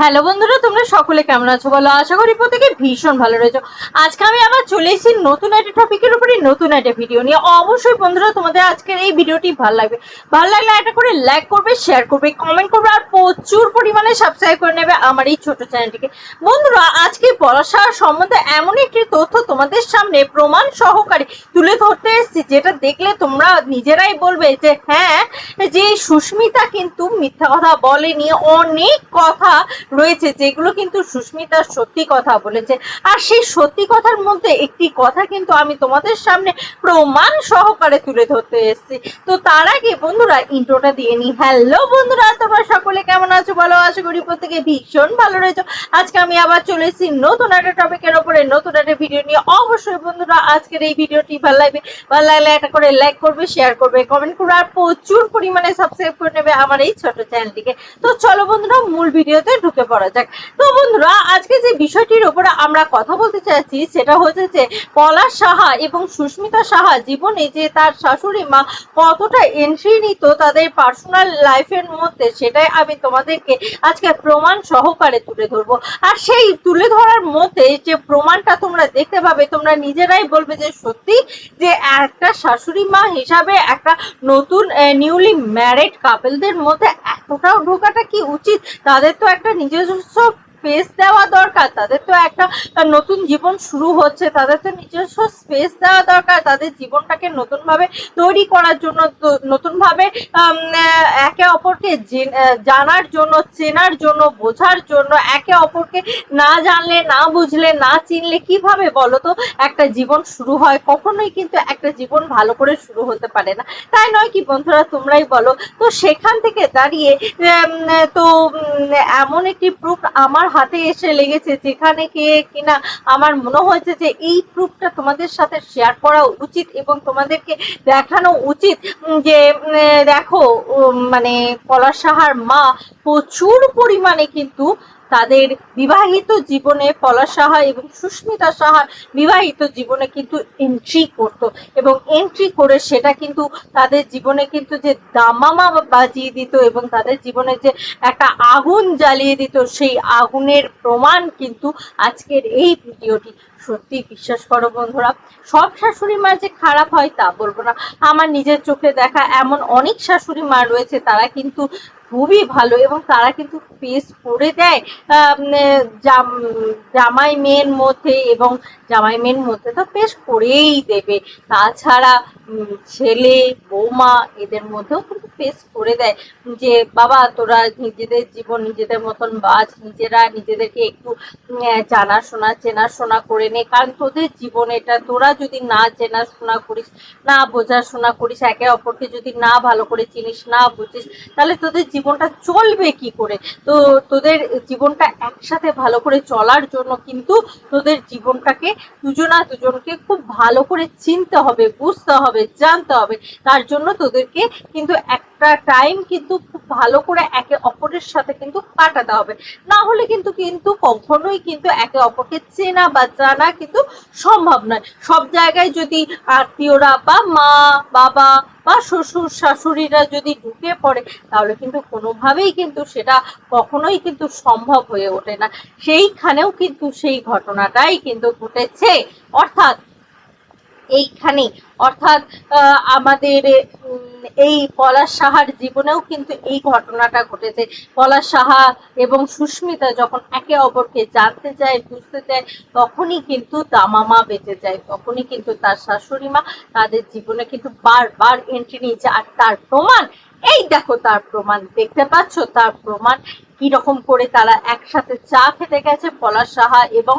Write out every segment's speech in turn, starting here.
Hello বন্ধুরা, তোমরা সকলে কেমন আছো বলো? আশা করি প্রত্যেকে ভীষণ ভালো রয়েছো। আজকে আমি আবার চলে এসেছি নতুন একটা টপিকের উপরে নতুন একটা ভিডিও নিয়ে। অবশ্যই বন্ধুরা, তোমাদের আজকের এই ভিডিওটি ভালো লাগবে। ভালো লাগলে একটা করে লাইক করবে শেয়ার করবে কমেন্ট করবে, আর প্রচুর পরিমাণে সাবস্ক্রাইব করে নেবে আমার এই ছোট চ্যানেলটিকে। বন্ধুরা, আজকে পড়াশোনার সম্বন্ধে এমন একটি তথ্য তোমাদের সামনে প্রমাণ সহকারে তুলে ধরতে এসেছি, যেটা দেখলে তোমরা নিজেরাই বলবে যে হ্যাঁ যে সুস্মিতা কিন্তু মিথ্যা কথা বলেনি, অনেক কথা রয়েছে, যেগুলো কিন্তু সুস্মিতা সত্যি কথা বলেছে। আর সেই সত্যি কথার মধ্যে একটি কথা কিন্তু আমি তোমাদের সামনে প্রমাণ সহকারে তুলে ধরতে এসেছি। তো তার আগে বন্ধুরা ইন্ট্রোটা দিয়ে নি। হ্যালো বন্ধুরা, তোমরা সকলে কেমন আছো? ভালো আশা করি প্রত্যেকে ভীষণ ভালো রয়েছো। আজকে আমি আবার চলে এসেছি নতুন একটা টপিকের ওপরে। নতুন একটা ভিডিও নিয়ে অবশ্যই বন্ধুরা, আজকের এই ভিডিওটি ভালো লাগবে। ভালো লাগলে একটা করে লাইক করবে শেয়ার করবে কমেন্ট করবে, আর প্রচুর পরিমাণে সাবস্ক্রাইব করে নেবে আমার এই ছোট চ্যানেলটিকে তো চলো বন্ধুরা, মূল ভিডিওতে ঢুকে পড়া যাক। তো বন্ধুরা, আজকে যে বিষয়টির উপরে আমরা কথা বলতে চাইছি, সেটা হচ্ছে যে পলাশ সাহা এবং সুস্মিতা সাহা জীবনে যে তার শাশুড়ি মা কতটা এন্ট্রি নিত তাদের পার্সোনাল লাইফের মধ্যে, সেটাই আমি তোমাদেরকে আজকে প্রমাণ সহকারে তুলে ধরবো। আর সেই তুলে ধরার মধ্যে যে প্রমাণটা তোমরা দেখতে পাবে, তোমরা নিজেরাই বলবে যে সত্যি যে একটা শাশুড়ি মা হিসাবে একটা নতুন নিউলি ম্যারিড কাপেলদের মধ্যে এতটাও ঢোকাটা কি উচিত? তাদের তো একটা নিজস্ব স্পেস দেওয়া দরকার। তাদের তো একটা নতুন জীবন শুরু হচ্ছে, তাদের তো নিজস্ব স্পেস দেওয়া দরকার, তাদের জীবনটাকে নতুনভাবে তৈরি করার জন্য নতুনভাবে একে অপরকে জানার জন্য, চেনার জন্য, বোঝার জন্য, একে অপরকে না জানলে, না বুঝলে, না চিনলে কীভাবে বলো তো, একটা জীবন শুরু হয়। কখনোই কিন্তু একটা জীবন ভালো করে শুরু হতে পারে না। তাই নয় কি বন্ধুরা, তোমরাই বলো। তো সেখান থেকে দাঁড়িয়ে তো এমন একটি প্রুফ আমার হাতে এসে লেগেছে, যেখানে কে কিনা আমার মনে হয়েছে যে এই প্রুফটা তোমাদের সাথে শেয়ার করা উচিত এবং তোমাদেরকে দেখানো উচিত যে দেখো মানে পলাশ সাহার মা প্রচুর পরিমাণে কিন্তু তাদের বিবাহিত জীবনে পলাশ সাহা এবং সুস্মিতা সাহার বিবাহিত জীবনে কিন্তু এন্ট্রি করত এবং এন্ট্রি করে সেটা কিন্তু তাদের জীবনে কিন্তু যে দামামা বাজিয়ে দিত এবং তাদের জীবনে যে একটা আগুন জ্বালিয়ে দিত, সেই আগুনের প্রমাণ কিন্তু আজকের এই ভিডিওটি। সত্যি বিশ্বাস করো বন্ধুরা, সব শাশুড়ি মা যে খারাপ হয় তা বলব না। আমার নিজের চোখে দেখা এমন অনেক শাশুড়ি মা রয়েছে, তারা কিন্তু খুবই ভালো এবং তারা কিন্তু পেস করে দেয় জামাই মেয়ের মধ্যে এবং জামাই মেয়ের মধ্যে তো পেশ করেই দেবে। তাছাড়া ছেলে, বৌমা এদের মধ্যেও কিন্তু পেশ করে দেয় যে, বাবা, তোরা নিজেদের জীবন, নিজেদের মতন বাজ, নিজেরা নিজেদেরকে একটু জানাশোনা, চেনাশোনা করে নে। কারণ তোদের জীবন এটা। তোরা যদি না চেনাশোনা করিস, না বোঝাশোনা করিস, একে অপরকে যদি না ভালো করে চিনিস, না বুঝিস, তাহলে তোদের জীবনটা চলবে কি করে? তো তোদের জীবনটা একসাথে ভালো করে চলার জন্য কিন্তু তোদের জীবনটাকে দুজনা দুজনকে খুব ভালো করে চিনতে হবে, বুঝতে হবে, জানতে হবে। তার জন্য তোদেরকে কিন্তু একটা টাইম কিন্তু খুব ভালো করে একে অপরের সাথে কিন্তু কাটাতে হবে। না হলে কিন্তু কিন্তু কখনোই কিন্তু একে অপরকে চেনা বা জানা কিন্তু সম্ভব নয়। সব জায়গায় যদি আত্মীয়রা বা মা, বাবা বা শ্বশুর, শাশুড়িরা যদি ঢুকে পড়ে, তাহলে কিন্তু কোনোভাবেই কিন্তু সেটা কখনোই কিন্তু সম্ভব হয়ে ওঠে না। সেইখানেও কিন্তু সেই ঘটনাটাই কিন্তু ঘটেছে। অর্থাৎ এইখানে অর্থাৎ আমাদের এই পলাশ সাহার জীবনেও কিন্তু এই ঘটনাটা ঘটেছে। পলাশ সাহা এবং সুস্মিতা যখন একে অপরকে জানতে চায়, বুঝতে চায়, তখনই কিন্তু দামামা বেঁচে যায়, তখনই কিন্তু তার শাশুড়ি মা তাদের জীবনে কিন্তু বারবার এন্ট্রি নিয়েছে। আর তার প্রমাণ, এই দেখো তার প্রমাণ, দেখতে পাচ্ছ তার প্রমাণ কি রকম করে তারা একসাথে চা খেতে গেছে? পলাশ সাহা এবং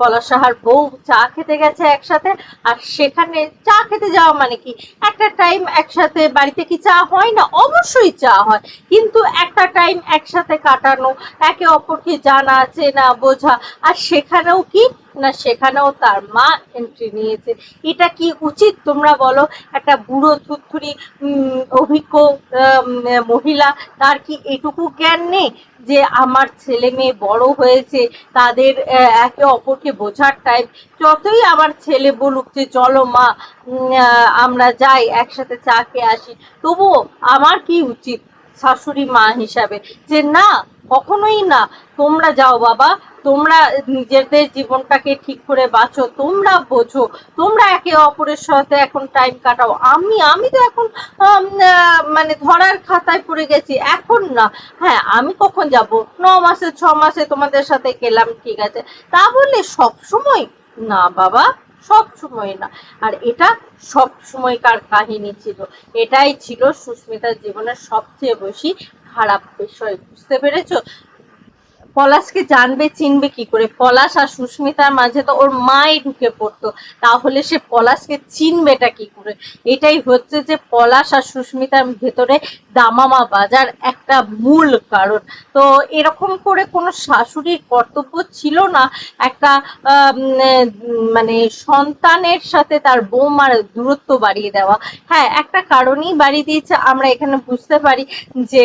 পলাশ সাহার বউ চা খেতে গেছে একসাথে। আর সেখানে চা খেতে যাওয়া মানে কি? একটা টাইম একসাথে বাড়িতে কি চা হয় না? অবশ্যই চা হয়। কিন্তু একটা টাইম একসাথে কাটানো একে অপরকে জানা চেনা বোঝা। আর সেখানেও কি? না সেখানেও তার মা এন্ট্রি নিয়েছে। এটা কি উচিত তোমরা বলো? একটা বুড়ো থুরথুরি উম, অভিজ্ঞ মহিলা তার কি এটুকু জ্ঞান নেই? যে আমার ছেলে মেয়ে বড় হয়েছে, তাদের একে অপরকে বোঝার টাইম যতই আমার ছেলে বলুক যে, চলো মা আমরা যাই, একসাথে চা খেয়ে আসি। তবুও আমার কি উচিত? শাশুড়ি মা হিসাবে যে না, কখনোই না, তোমরা যাও বাবা, তোমরা নিজেদের জীবনটাকে ঠিক করে বাঁচো, তোমরা বোঝো, তোমরা একে অপরের সাথে এখন টাইম কাটাও। আমি আমি তো এখন মানে ধরার খাতায় পড়ে গেছি, এখন না। হ্যাঁ আমি কখন যাব? ন মাসে, ছ মাসে তোমাদের সাথে গেলাম, ঠিক আছে। তা বললে সব সময় না বাবা। সব সময় না। আর এটা সব সময়কার কাহিনী ছিল। এটাই ছিল সুস্মিতার জীবনের সবচেয়ে বেশি খারাপ বিষয়। বুঝতে পেরেছ? পলাশকে জানবে, চিনবে কি করে? পলাশ আর সুস্মিতার মাঝে তো ওর মাই ঢুকে পড়তো। তাহলে সে পলাশকে চিনবেটা কি করে? এটাই হচ্ছে যে পলাশ আর সুস্মিতার ভেতরে দামামা বাজার একটা মূল কারণ। তো এরকম করে কোনো শাশুড়ির কর্তব্য ছিল না। একটা মানে সন্তানের সাথে তার বৌমার দূরত্ব বাড়িয়ে দেওয়া। হ্যাঁ একটা কারণেই বাড়িয়ে দিয়েছে। আমরা এখানে বুঝতে পারি যে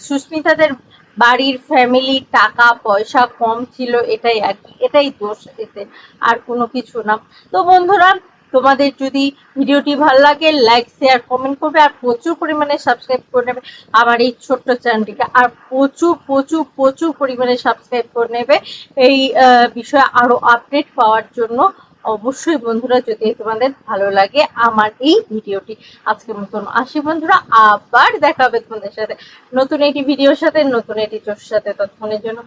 সুস্মিতাদের বাড়ির ফ্যামিলি টাকা, পয়সা কম ছিল, এটাই আর কি এটাই দোষ এতে, আর কোনো কিছু না। তো বন্ধুরা, তোমাদের যদি ভিডিওটি ভালো লাগে লাইক শেয়ার কমেন্ট করবে, আর প্রচুর পরিমাণে সাবস্ক্রাইব করে নেবে আমার এই ছোট্ট চ্যানেলটিকে আর প্রচুর প্রচুর প্রচুর পরিমাণে সাবস্ক্রাইব করে নেবে এই বিষয়ে আরও আপডেট পাওয়ার জন্য। অবশ্যই বন্ধুরা যদি তোমাদের ভালো লাগে আমার এই ভিডিওটি আজকের মতন আসি বন্ধুরা, আবার দেখাবে তোমাদের সাথে। নতুন একটি ভিডিওর সাথে, নতুন একটি চোর সাথে তৎক্ষণের জন্য